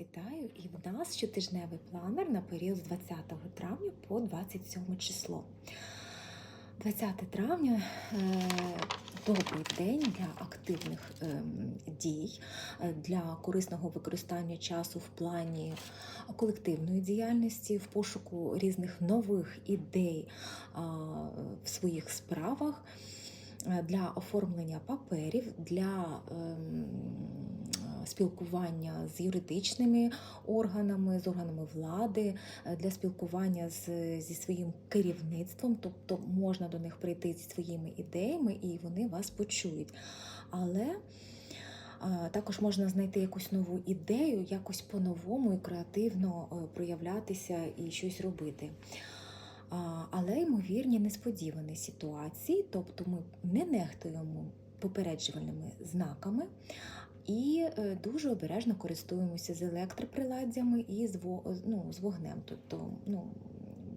Вітаю! І в нас щотижневий планер на період з 20 травня по 27 число. 20 травня е, добрий день для активних ем, дій, е, для корисного використання часу в плані колективної діяльності, в пошуку різних нових ідей в своїх справах, е, для оформлення паперів, для ем, спілкування з юридичними органами, з органами влади, е, для спілкування з, зі своїм керівництвом, тобто можна до них прийти зі своїми ідеями і вони вас почують. Але також можна знайти якусь нову ідею, якось по-новому і креативно е, проявлятися і щось робити. Але ймовірні несподівані ситуації, тобто ми не нехтуємо попереджувальними знаками і е, дуже обережно користуємося з електроприладдями і з ну, з вогнем. Тобто, ну,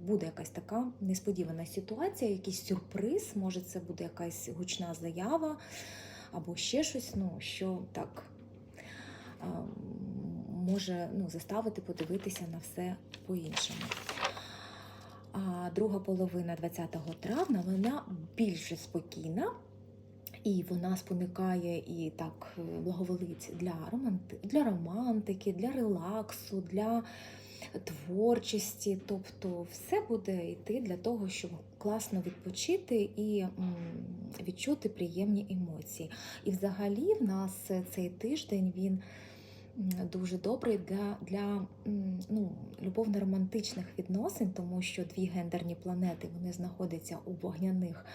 буде якась така несподівана ситуація, якийсь сюрприз, може, це буде якась гучна заява або ще щось, ну, що так може ну, заставити подивитися на все по-іншому. А друга половина 20 травня вона більш спокійна. І вона спонукає і так е, благоволить для романти... для романтики, для релаксу, для творчості. Тобто все буде йти для того, щоб класно відпочити і відчути приємні емоції. І взагалі в нас цей тиждень він дуже добрий для, для ну, любовно-романтичних відносин, тому що дві гендерні планети вони знаходяться у вогняних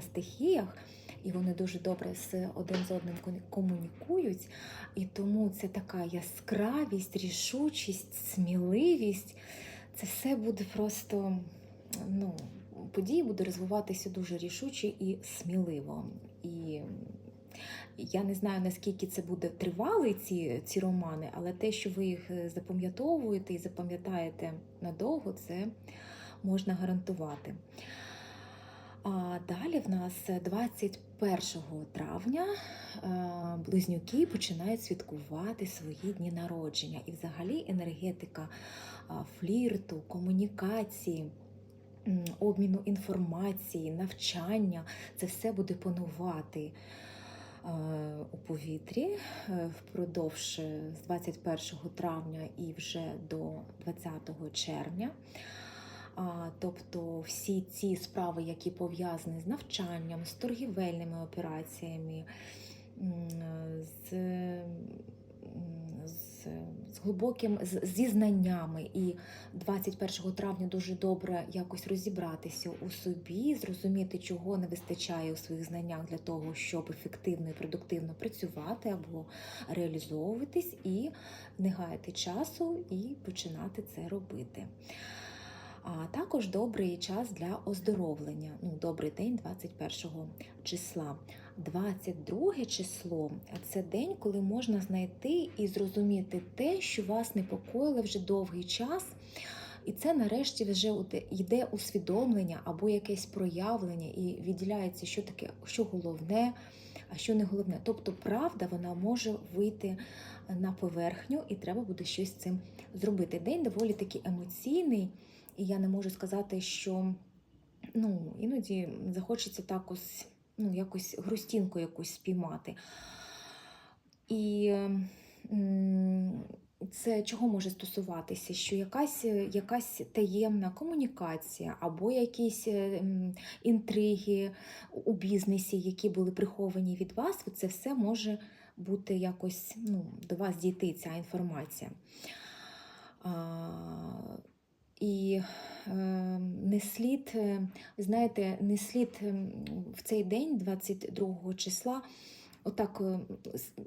стихіях і вони дуже добре з один з одним комунікують. І тому це така яскравість, рішучість, сміливість. Це все буде просто, ну, події буде розвиватися дуже рішуче і сміливо. І я не знаю, наскільки це буде тривалий ці, ці романи, але те, що ви їх е, запам'ятовуєте і запам'ятаєте надовго, це можна гарантувати. А далі в нас 21 травня е, близнюки починають святкувати свої дні народження. І взагалі енергетика флірту, комунікації, обміну інформації, навчання це все буде панувати е, у повітрі е, впродовж з 21 травня і вже до 20 червня. Тобто всі ці справи, які пов'язані з навчанням, з торгівельними операціями, з, з, з глибоким з- зі знаннями. І 21 травня дуже добре якось розібратися у собі, зрозуміти, чого не вистачає у своїх знаннях для того, щоб ефективно і продуктивно працювати або реалізовуватись, і не гаяти часу і починати це робити. А також добрий час для оздоровлення. Ну, добрий день 21 числа. 22 число це день, коли можна знайти і зрозуміти те, що вас непокоїло вже довгий час. І це нарешті вже йде усвідомлення або якесь проявлення, і відділяється, що таке, що головне, а що не головне. Тобто правда вона може вийти на поверхню, і треба буде щось з цим зробити. День доволі таки емоційний. І я не можу сказати, що ну, іноді захочеться так ось, ну, якось грустінку якусь спіймати. І це чого може стосуватися? Що якась, якась таємна комунікація або якісь е, інтриги у бізнесі, які були приховані від вас, це все може бути якось ну, до вас дійти ця інформація. І е, не слід, е, знаєте, не слід е, в цей день, 22 числа, отак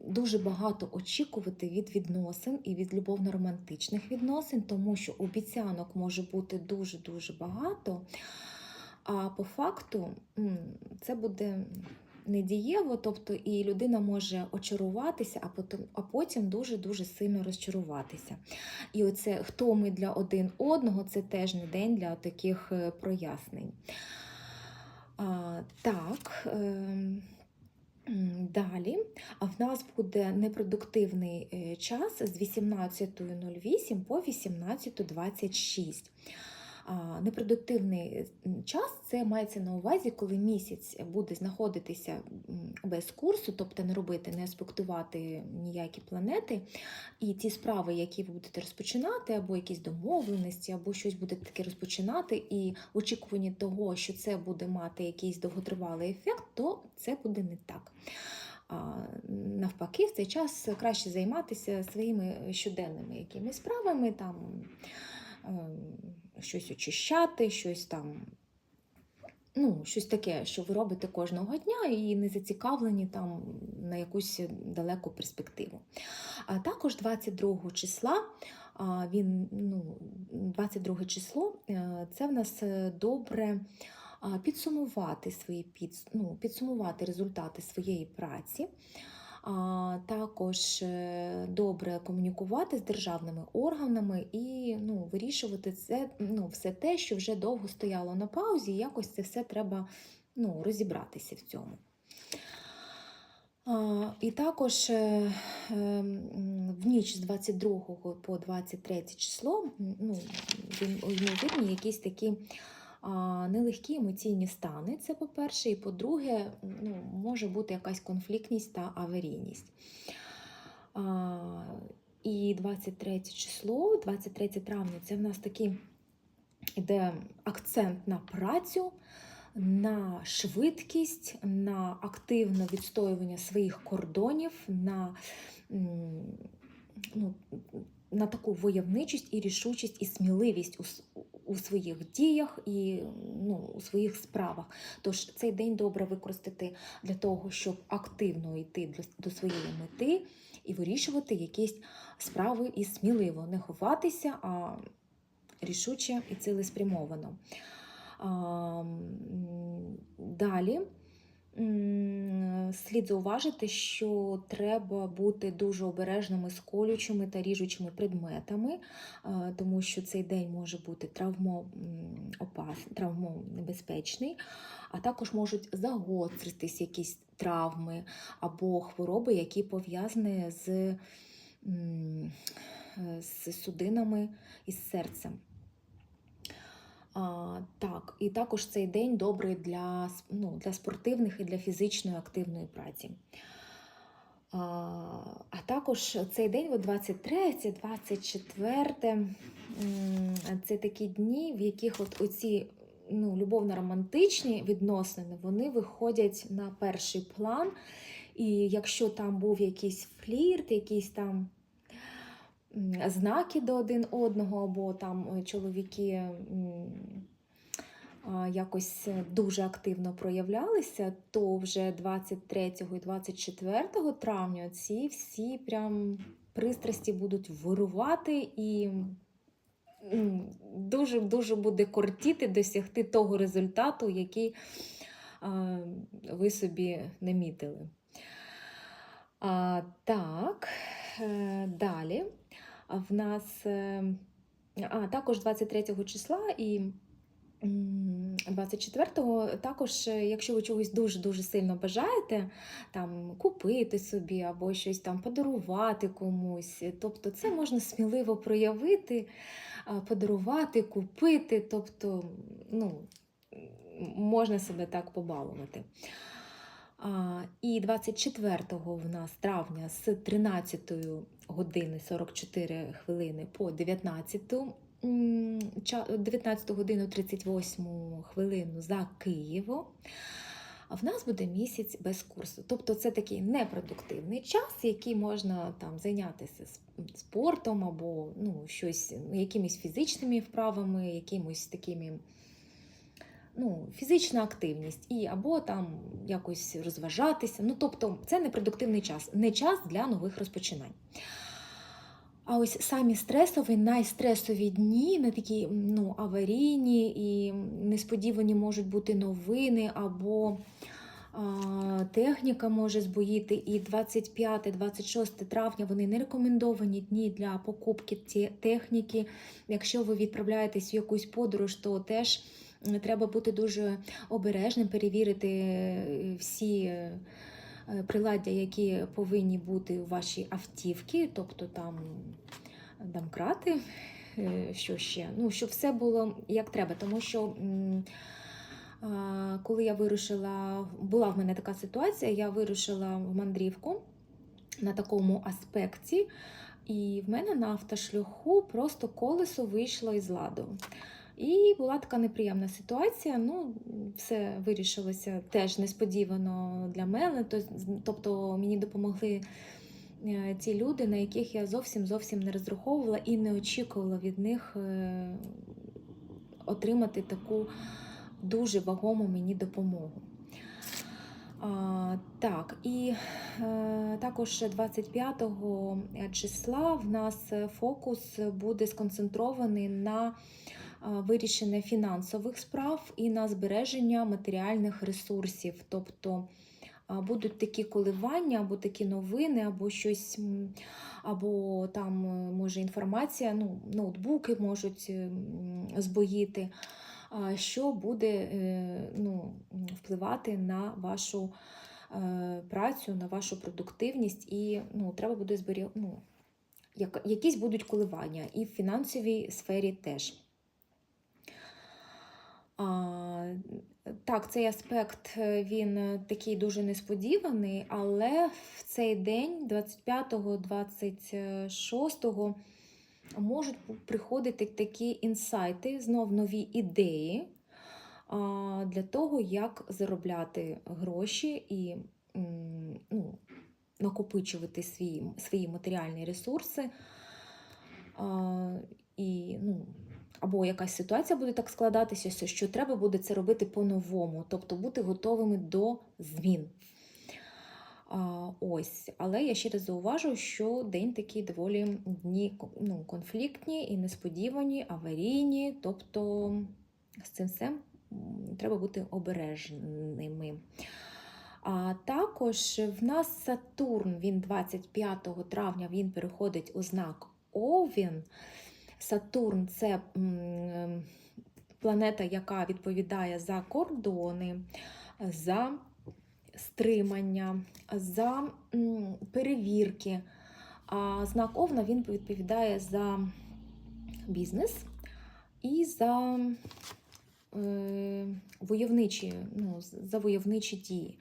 дуже багато очікувати від відносин і від любовно-романтичних відносин, тому що обіцянок може бути дуже-дуже багато. А по факту це буде недієво, тобто і людина може очаруватися, а потім, а потім дуже-дуже сильно розчаруватися. І оце хто ми для один одного, це теж не день для таких е, прояснень. А, так. ем, Далі, а в нас буде непродуктивний е, час з 18.08 по 18.26. Непродуктивний час це мається на увазі, коли місяць буде знаходитися без курсу, тобто не робити, не аспектувати ніякі планети. І ті справи, які ви будете розпочинати, або якісь домовленості, або щось будете таке розпочинати, і в очікуванні того, що це буде мати якийсь довготривалий ефект, то це буде не так. А, навпаки, в цей час краще займатися своїми щоденними якимись справами, там щось очищати, щось там. Ну, щось таке, що ви робите кожного дня і не зацікавлені там на якусь далеку перспективу. А також 22 числа, він, ну, 22 число е, це в нас е, добре підсумувати свої підс... ну, підсумувати результати своєї праці. Також е, добре комунікувати з державними органами і ну, вирішувати це, ну, все те, що вже довго стояло на паузі, і якось це все треба ну, розібратися в цьому. І також е, е, м, в ніч з 22 по 23 число ну, ймовірні якісь такі нелегкі емоційні стани. Це по-перше, і по-друге, ну, може бути якась конфліктність та аварійність. І 23 число, 23 травня, це в нас такий іде акцент на працю, на швидкість, на активне відстоювання своїх кордонів, на, ну, на таку войовничість і рішучість і сміливість у, у своїх діях і ну, у своїх справах. Тож цей день добре використати для того, щоб активно йти до своєї мети і вирішувати якісь справи і сміливо, не ховатися, а рішуче і цілеспрямовано. Далі слід зауважити, що треба бути дуже обережними з колючими та ріжучими предметами, тому що цей день може бути травмонебезпечний, а також можуть загостритись якісь травми або хвороби, які пов'язані з, з судинами і з серцем. А, так, і також цей день добрий для, ну, для спортивних і для фізичної активної праці. А, а також цей день, от 23, 24, це такі дні, в яких от оці ну, любовно-романтичні відносини вони виходять на перший план. І якщо там був якийсь флірт, якісь там знаки до один одного, або там е, чоловіки якось е, дуже активно проявлялися, то вже 23 і 24 травня ці всі прям пристрасті будуть вирувати і дуже дуже буде кортіти досягти того результату, який а, ви собі намітили. А, так, е, далі. В нас е, а, також 23 числа і м, 24-го також, е, якщо ви чогось дуже-дуже сильно бажаєте, там купити собі або щось там подарувати комусь, тобто це можна сміливо проявити, подарувати, купити, тобто, ну, можна себе так побалувати. І 24 в нас травня з 13 години 44 хвилини по 19, м, ча- 19 годину 38 хвилину за Києво. А в нас буде місяць без курсу. Тобто це такий непродуктивний час, який можна там зайнятися спортом або ну, щось, якимись фізичними вправами, якимось такими ну, фізична активність, і або там якось розважатися. Ну, тобто, це непродуктивний час, не час для нових розпочинань. А ось самі стресові, найстресові дні, не такі ну, аварійні і несподівані можуть бути новини, або техніка може збоїти. І 25-26 травня вони не рекомендовані дні для покупки техніки. Якщо ви відправляєтесь в якусь подорож, то теж треба бути дуже обережним, перевірити е, всі. е, е, приладдя, які повинні бути у вашій автівці, тобто там домкрати, що ще. Ну, щоб все було як треба, тому що. Коли я вирушила, була в мене така ситуація, я вирушила в мандрівку на такому аспекті, і в мене на автошляху просто колесо вийшло із ладу. І була така неприємна ситуація. Ну, все вирішилося теж несподівано для мене. Тобто мені допомогли е, ті люди, на яких я зовсім зовсім не розраховувала і не очікувала від них е, отримати таку дуже вагому мені допомогу. А, так, і е, також 25 числа в нас фокус буде сконцентрований на вирішення фінансових справ і на збереження матеріальних ресурсів. Тобто будуть такі коливання, або такі новини, або щось, або там е, може інформація, ну, ноутбуки можуть збоїти що буде е, ну, впливати на вашу е, працю, на вашу продуктивність, і ну, треба буде зберігати. Ну, як- якісь будуть коливання, і в фінансовій сфері теж. Так, цей аспект е, він е, такий дуже несподіваний, але в цей день, 25-26, можуть приходити такі інсайти, знов нові ідеї для того, як заробляти гроші і ну, накопичувати свої, свої матеріальні ресурси. І, ну, або якась ситуація буде так складатися, що треба буде це робити по-новому, тобто бути готовими до змін. Ось, але я ще раз зауважу, що день такий доволі дні ну, конфліктні і несподівані, аварійні, тобто з цим всім треба бути обережними. А також в нас Сатурн, він 25 травня він переходить у знак Овін. Сатурн це планета, яка відповідає за кордони, за стримання, за перевірки. А знак Овна він відповідає за бізнес і за е, войовничі, ну, за войовничі дії.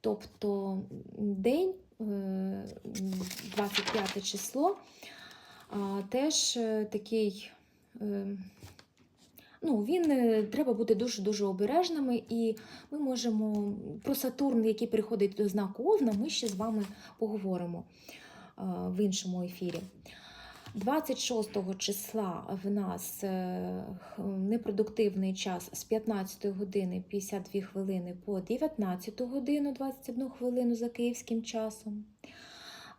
Тобто день, е, 25 число, а, теж е, такий. е, Ну, він е, треба бути дуже-дуже обережними, і ми можемо про Сатурн, який переходить до знаку Овна, ми ще з вами поговоримо в іншому ефірі. 26 числа в нас непродуктивний час з 15 години 52 хвилини по 19 годину 21 хвилину за київським часом.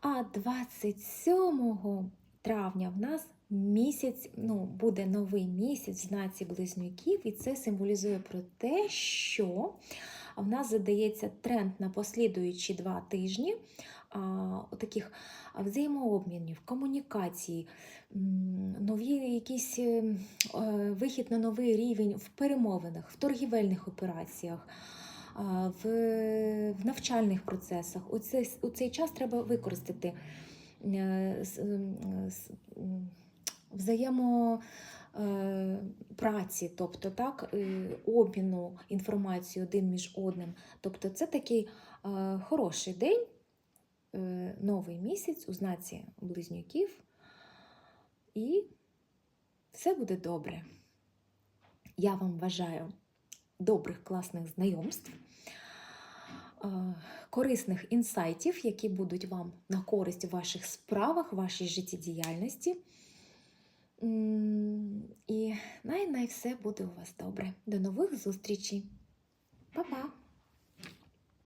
А 27 травня в нас місяць, ну, буде новий місяць в знаці близнюків, і це символізує про те, що в нас задається тренд на послідуючі два тижні а, таких взаємообмінів, комунікації, нові якісь е, вихід на новий рівень в перемовинах, в торгівельних операціях. В, в навчальних процесах у цей, у цей час треба використати е, с- м, с- м, взаємо е, тобто так, е, обміну інформацією один між одним. Тобто це такий е, хороший день, е, новий місяць у знаці близнюків, і все буде добре. Я вам бажаю добрих, класних знайомств, е, корисних інсайтів, які будуть вам на користь у ваших справах, вашій життєдіяльності. І най-най все буде у вас добре. До нових зустрічей. Па-па!